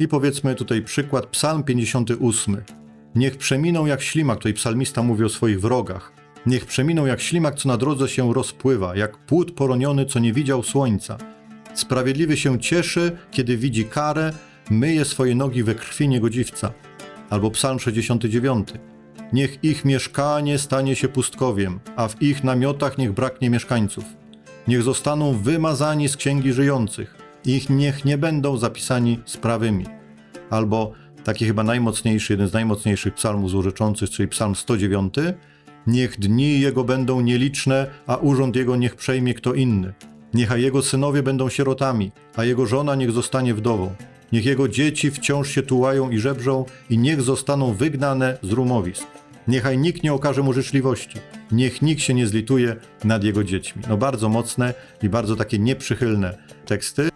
I powiedzmy tutaj przykład, Psalm 58. Niech przeminą jak ślimak, tutaj psalmista mówi o swoich wrogach. Niech przeminą jak ślimak, co na drodze się rozpływa, jak płód poroniony, co nie widział słońca. Sprawiedliwy się cieszy, kiedy widzi karę, myje swoje nogi we krwi niegodziwca. Albo Psalm 69. Niech ich mieszkanie stanie się pustkowiem, a w ich namiotach niech braknie mieszkańców. Niech zostaną wymazani z księgi żyjących, ich niech nie będą zapisani z prawymi. Albo taki chyba najmocniejszy, jeden z najmocniejszych psalmów złorzeczących, czyli psalm 109. Niech dni jego będą nieliczne, a urząd jego niech przejmie kto inny. Niechaj jego synowie będą sierotami, a jego żona niech zostanie wdową. Niech jego dzieci wciąż się tułają i żebrzą i niech zostaną wygnane z rumowisk. Niechaj nikt nie okaże mu życzliwości. Niech nikt się nie zlituje nad jego dziećmi. No bardzo mocne i bardzo takie nieprzychylne teksty.